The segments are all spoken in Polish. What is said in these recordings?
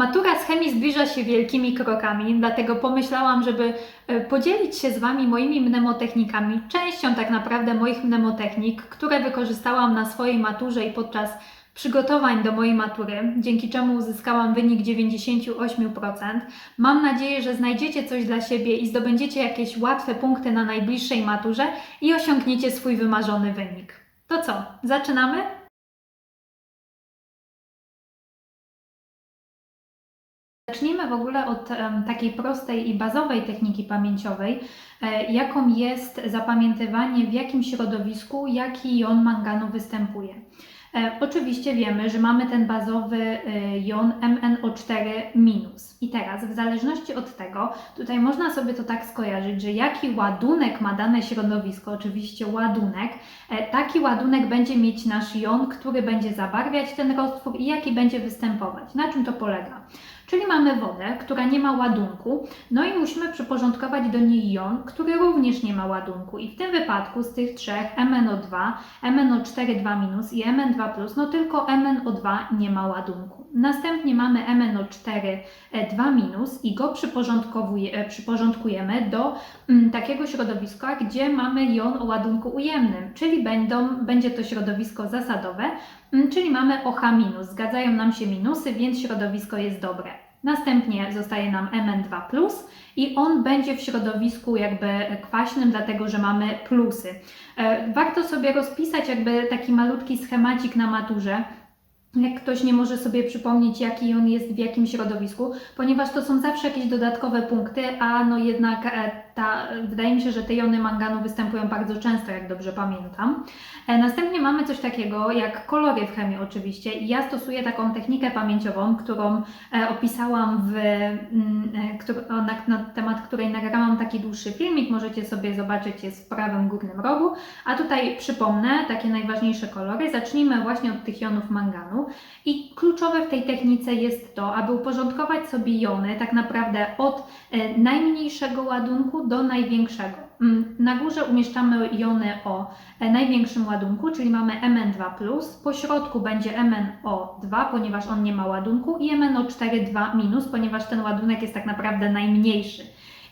Matura z chemii zbliża się wielkimi krokami, dlatego pomyślałam, żeby e, podzielić się z Wami moimi mnemotechnikami, częścią tak naprawdę moich mnemotechnik, które wykorzystałam na swojej maturze i podczas przygotowań do mojej matury, dzięki czemu uzyskałam wynik 98%. Mam nadzieję, że znajdziecie coś dla siebie i zdobędziecie jakieś łatwe punkty na najbliższej maturze i osiągniecie swój wymarzony wynik. To co, zaczynamy? Zacznijmy w ogóle od takiej prostej i bazowej techniki pamięciowej, e, jaką jest zapamiętywanie w jakim środowisku jaki jon manganu występuje. E, oczywiście wiemy, że mamy ten bazowy e, jon MnO4-. I teraz, w zależności od tego, tutaj można sobie to tak skojarzyć, że jaki ładunek ma dane środowisko, oczywiście ładunek, taki ładunek będzie mieć nasz jon, który będzie zabarwiać ten roztwór i jaki będzie występować. Na czym to polega? Czyli mamy wodę, która nie ma ładunku, no i musimy przyporządkować do niej jon, który również nie ma ładunku. I w tym wypadku z tych trzech MnO2, MnO4 i Mn2, no tylko MnO2 nie ma ładunku. Następnie mamy MnO4 2- i go e, przyporządkujemy do mm, takiego środowiska, gdzie mamy jon o ładunku ujemnym, czyli będą, będzie to środowisko zasadowe, mm, czyli mamy OH-. Zgadzają nam się minusy, więc środowisko jest dobre. Następnie zostaje nam Mn2+, i on będzie w środowisku jakby kwaśnym, dlatego że mamy plusy. E, Warto sobie rozpisać jakby taki malutki schemacik na maturze, jak ktoś nie może sobie przypomnieć, jaki on jest w jakim środowisku, ponieważ to są zawsze jakieś dodatkowe punkty, a no jednak e, ta, wydaje mi się, że te jony manganu występują bardzo często, jak dobrze pamiętam. E, Następnie mamy coś takiego jak kolory w chemii oczywiście i ja stosuję taką technikę pamięciową, którą e, opisałam w, mm, e, na, na temat której nagrałam taki dłuższy filmik, możecie sobie zobaczyć, jest w prawym górnym rogu, a tutaj przypomnę takie najważniejsze kolory. Zacznijmy właśnie od tych jonów manganu i kluczowe w tej technice jest to, aby uporządkować sobie jony tak naprawdę od najmniejszego ładunku do największego. Mm, Na górze umieszczamy jony o e, największym ładunku, czyli mamy Mn2+, po środku będzie MnO2, ponieważ on nie ma ładunku i MnO4 2-, ponieważ ten ładunek jest tak naprawdę najmniejszy.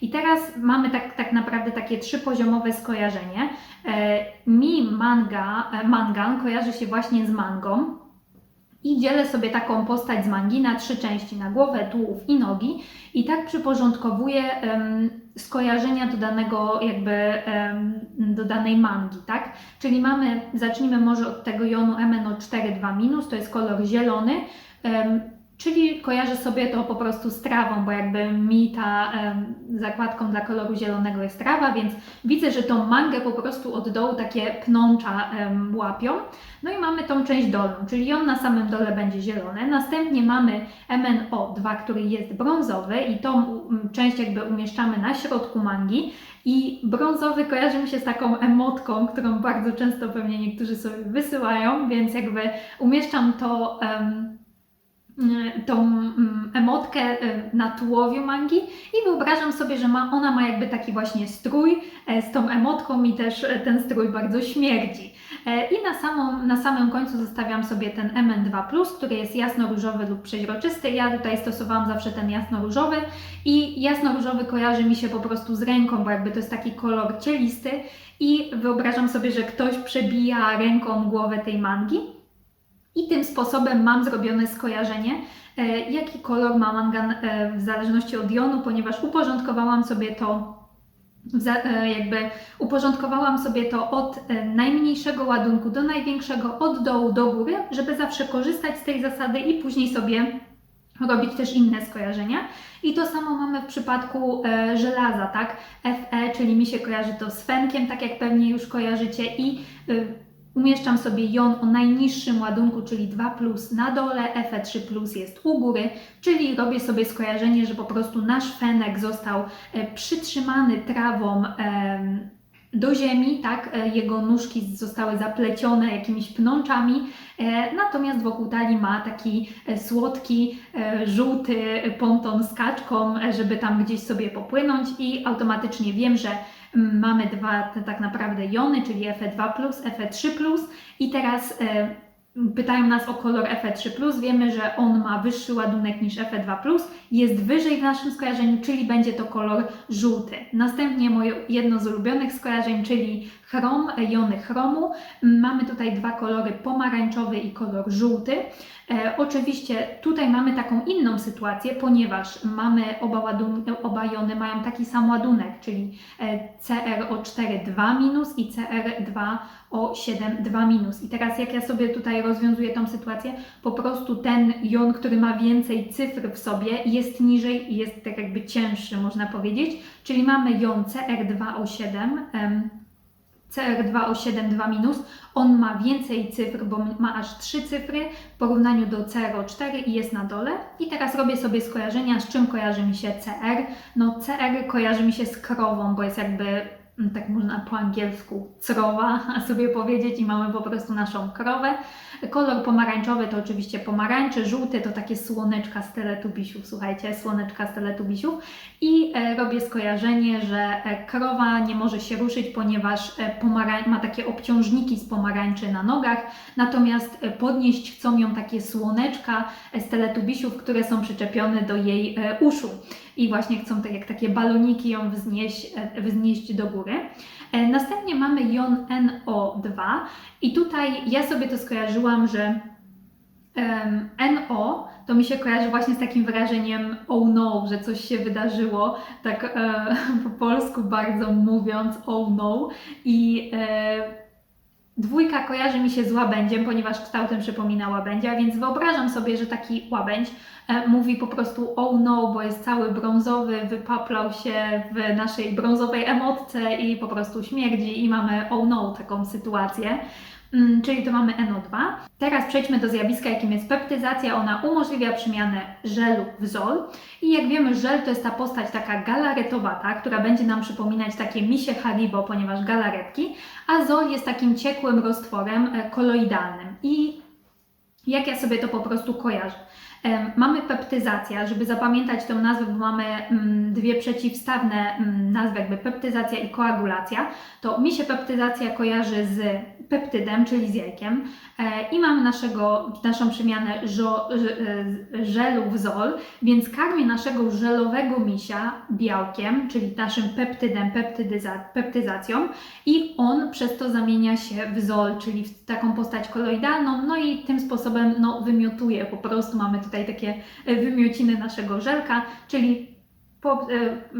I teraz mamy tak, tak naprawdę takie trzypoziomowe skojarzenie. E, mi manga, e, mangan kojarzy się właśnie z mangą, i dzielę sobie taką postać z mangi na trzy części, na głowę, tułów i nogi i tak przyporządkowuję skojarzenia do danego jakby, do danej mangi, tak? Czyli mamy, zacznijmy może od tego jonu MnO4 2-, to jest kolor zielony, Czyli kojarzę sobie to po prostu z trawą, bo jakby mi ta em, zakładką dla koloru zielonego jest trawa, więc widzę, że tą mangę po prostu od dołu takie pnącza em, łapią. No i mamy tą część dolną, czyli on na samym dole będzie zielony. Następnie mamy MnO2, który jest brązowy i tą część jakby umieszczamy na środku mangi. I brązowy kojarzy mi się z taką emotką, którą bardzo często pewnie niektórzy sobie wysyłają, więc jakby umieszczam to. em, tą mm, emotkę y, na tułowiu mangi i wyobrażam sobie, że ma, ona ma jakby taki właśnie strój e, z tą emotką i też e, ten strój bardzo śmierdzi. E, I na, samą, na samym końcu zostawiam sobie ten MN2+, który jest jasno-różowy lub przeźroczysty. Ja tutaj stosowałam zawsze ten jasno-różowy i jasno-różowy kojarzy mi się po prostu z ręką, bo jakby to jest taki kolor cielisty i wyobrażam sobie, że ktoś przebija ręką głowę tej mangi. I tym sposobem mam zrobione skojarzenie, e, jaki kolor ma mangan e, w zależności od jonu, ponieważ uporządkowałam sobie to, e, jakby uporządkowałam sobie to od najmniejszego ładunku do największego, od dołu do góry, żeby zawsze korzystać z tej zasady i później sobie robić też inne skojarzenia. I to samo mamy w przypadku e, żelaza, tak? Fe, czyli mi się kojarzy to z fenkiem, tak jak pewnie już kojarzycie i y, umieszczam sobie jon o najniższym ładunku, czyli 2 plus. Na dole, Fe3 plus jest u góry, czyli robię sobie skojarzenie, że po prostu nasz fenek został e, przytrzymany trawą do ziemi, tak, e, jego nóżki zostały zaplecione jakimiś pnączami, e, natomiast wokół talii ma taki słodki, żółty ponton z kaczką, żeby tam gdzieś sobie popłynąć i automatycznie wiem, że mamy dwa te tak naprawdę jony, czyli Fe2+, Fe3+, i teraz e, pytają nas o kolor Fe3+, wiemy, że on ma wyższy ładunek niż Fe2+, jest wyżej w naszym skojarzeniu, czyli będzie to kolor żółty. Następnie moje jedno z ulubionych skojarzeń, czyli chrom, jony chromu. Mamy tutaj dwa kolory, pomarańczowy i kolor żółty. E, oczywiście tutaj mamy taką inną sytuację, ponieważ mamy oba, ładun- oba jony mają taki sam ładunek, czyli e, CrO4 2 minus i CR2 o 7 2 minus. I teraz jak ja sobie tutaj rozwiązuję tą sytuację, po prostu ten jon, który ma więcej cyfr w sobie, jest niżej i jest tak jakby cięższy, można powiedzieć. Czyli mamy jon CR2O7, em, CR2O7 2 minus, on ma więcej cyfr, bo ma aż 3 cyfry w porównaniu do CR4 i jest na dole. I teraz robię sobie skojarzenia, z czym kojarzy mi się CR. No CR kojarzy mi się z krową, bo jest jakby tak można po angielsku crowa sobie powiedzieć i mamy po prostu naszą krowę. Kolor pomarańczowy to oczywiście pomarańcze, żółty to takie słoneczka z teletubisiów, słuchajcie, słoneczka z teletubisiów i e, robię skojarzenie, że e, krowa nie może się ruszyć, ponieważ e, ma takie obciążniki z pomarańczy na nogach, natomiast podnieść chcą ją takie słoneczka z teletubisiów, które są przyczepione do jej uszu i właśnie chcą tak jak takie baloniki ją wznieść, e, wznieść do góry. E, Następnie mamy jon NO2 i tutaj ja sobie to skojarzyłam, że em, NO to mi się kojarzy właśnie z takim wyrażeniem oh no, że coś się wydarzyło, tak e, po polsku bardzo mówiąc oh no i e, Dwójka kojarzy mi się z łabędziem, ponieważ kształtem przypomina łabędzia, więc wyobrażam sobie, że taki łabędź e, mówi po prostu oh no, bo jest cały brązowy, wypaplał się w naszej brązowej emotce i po prostu śmierdzi i mamy oh no taką sytuację. Mm, Czyli to mamy NO2. Teraz przejdźmy do zjawiska, jakim jest peptyzacja. Ona umożliwia przemianę żelu w zol. I jak wiemy, żel to jest ta postać taka galaretowata, która będzie nam przypominać takie misie Haribo, ponieważ galaretki, a zol jest takim ciekłym roztworem e, koloidalnym. I jak ja sobie to po prostu kojarzę? Mamy peptyzacja, żeby zapamiętać tę nazwę, bo mamy mm, dwie przeciwstawne mm, nazwy, jakby peptyzacja i koagulacja, to mi się peptyzacja kojarzy z peptydem, czyli z jajkiem. E, i mamy naszego, naszą przemianę e, żelu w zol, więc karmię naszego żelowego misia białkiem, czyli naszym peptydem, peptyzacją i on przez to zamienia się w zol, czyli w taką postać koloidalną, no i tym sposobem no, wymiotuje, po prostu mamy tutaj takie e, wymiociny naszego żelka, czyli po, e,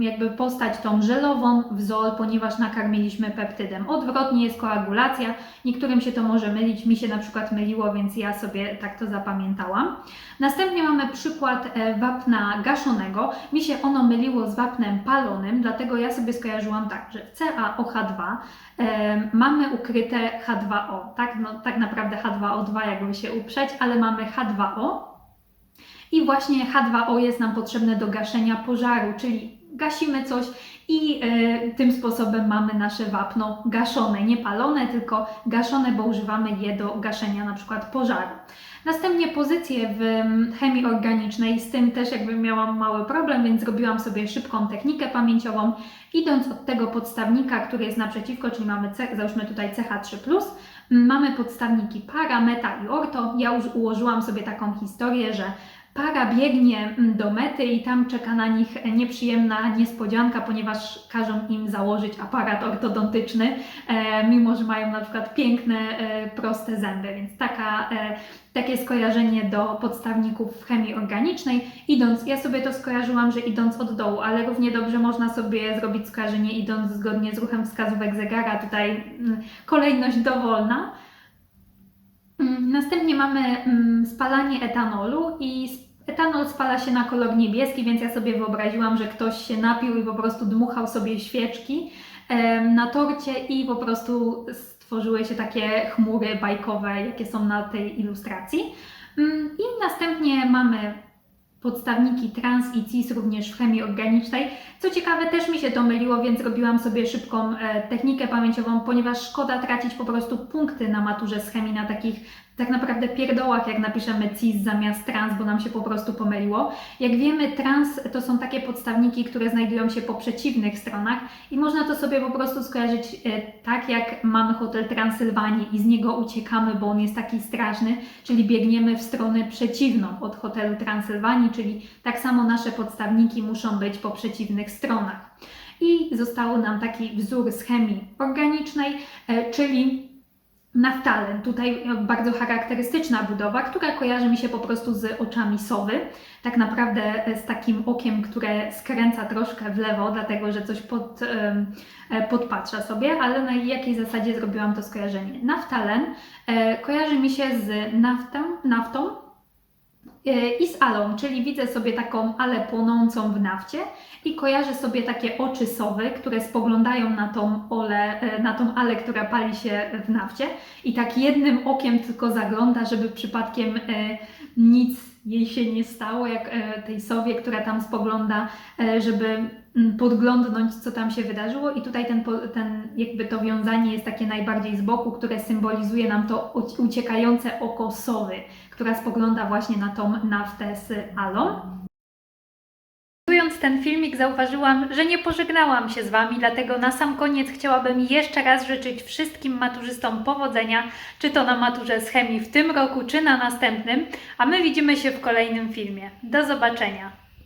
jakby postać tą żelową w zol, ponieważ nakarmiliśmy peptydem. Odwrotnie jest koagulacja. Niektórym się to może mylić, mi się na przykład myliło, więc ja sobie tak to zapamiętałam. Następnie mamy przykład e, wapna gaszonego. Mi się ono myliło z wapnem palonym, dlatego ja sobie skojarzyłam tak, że w CaOH2 e, mamy ukryte H2O, tak? No, tak naprawdę H2O2 jakby się uprzeć, ale mamy H2O, i właśnie H2O jest nam potrzebne do gaszenia pożaru, czyli gasimy coś i e, tym sposobem mamy nasze wapno gaszone, nie palone, tylko gaszone, bo używamy je do gaszenia na przykład pożaru. Następnie pozycje w chemii organicznej, z tym też jakby miałam mały problem, więc zrobiłam sobie szybką technikę pamięciową, idąc od tego podstawnika, który jest naprzeciwko, czyli mamy, załóżmy tutaj CH3+, mamy podstawniki para, meta i orto. Ja już ułożyłam sobie taką historię, że para biegnie mm, do mety i tam czeka na nich nieprzyjemna niespodzianka, ponieważ każą im założyć aparat ortodontyczny, e, mimo że mają na przykład piękne, e, proste zęby. Więc taka, e, takie skojarzenie do podstawników w chemii organicznej. Idąc, ja sobie to skojarzyłam, że idąc od dołu, ale równie dobrze można sobie zrobić skojarzenie idąc zgodnie z ruchem wskazówek zegara. Tutaj mm, kolejność dowolna. Mm, Następnie mamy spalanie etanolu i etanol spala się na kolor niebieski, więc ja sobie wyobraziłam, że ktoś się napił i po prostu dmuchał sobie świeczki na torcie i po prostu stworzyły się takie chmury bajkowe, jakie są na tej ilustracji. Mm, I następnie mamy podstawniki trans i cis również w chemii organicznej. Co ciekawe, też mi się to myliło, więc robiłam sobie szybką e, technikę pamięciową, ponieważ szkoda tracić po prostu punkty na maturze z chemii na takich tak naprawdę pierdołach, jak napiszemy cis zamiast trans, bo nam się po prostu pomyliło. Jak wiemy, trans to są takie podstawniki, które znajdują się po przeciwnych stronach i można to sobie po prostu skojarzyć e, tak, jak mamy hotel Transylwanii i z niego uciekamy, bo on jest taki straszny, czyli biegniemy w stronę przeciwną od hotelu Transylwanii, czyli tak samo nasze podstawniki muszą być po przeciwnych stronach. I został nam taki wzór z chemii organicznej, e, czyli naftalen. Tutaj bardzo charakterystyczna budowa, która kojarzy mi się po prostu z oczami sowy. Tak naprawdę e, z takim okiem, które skręca troszkę w lewo, dlatego że coś pod, e, podpatrza sobie, ale na jakiej zasadzie zrobiłam to skojarzenie? Naftalen e, kojarzy mi się z naftą, naftą i z alą, czyli widzę sobie taką alę płonącą w nafcie i kojarzę sobie takie oczy sowy, które spoglądają na tą, ole, e, na tą alę, która pali się w nafcie. I tak jednym okiem tylko zagląda, żeby przypadkiem e, nic jej się nie stało, jak e, tej sowie, która tam spogląda, e, żeby podglądnąć, co tam się wydarzyło. I tutaj ten, ten jakby to wiązanie jest takie najbardziej z boku, które symbolizuje nam to uci- uciekające oko sowy, która spogląda właśnie na tą naftę z alą. Montując ten filmik zauważyłam, że nie pożegnałam się z Wami, dlatego na sam koniec chciałabym jeszcze raz życzyć wszystkim maturzystom powodzenia, czy to na maturze z chemii w tym roku, czy na następnym, a my widzimy się w kolejnym filmie. Do zobaczenia!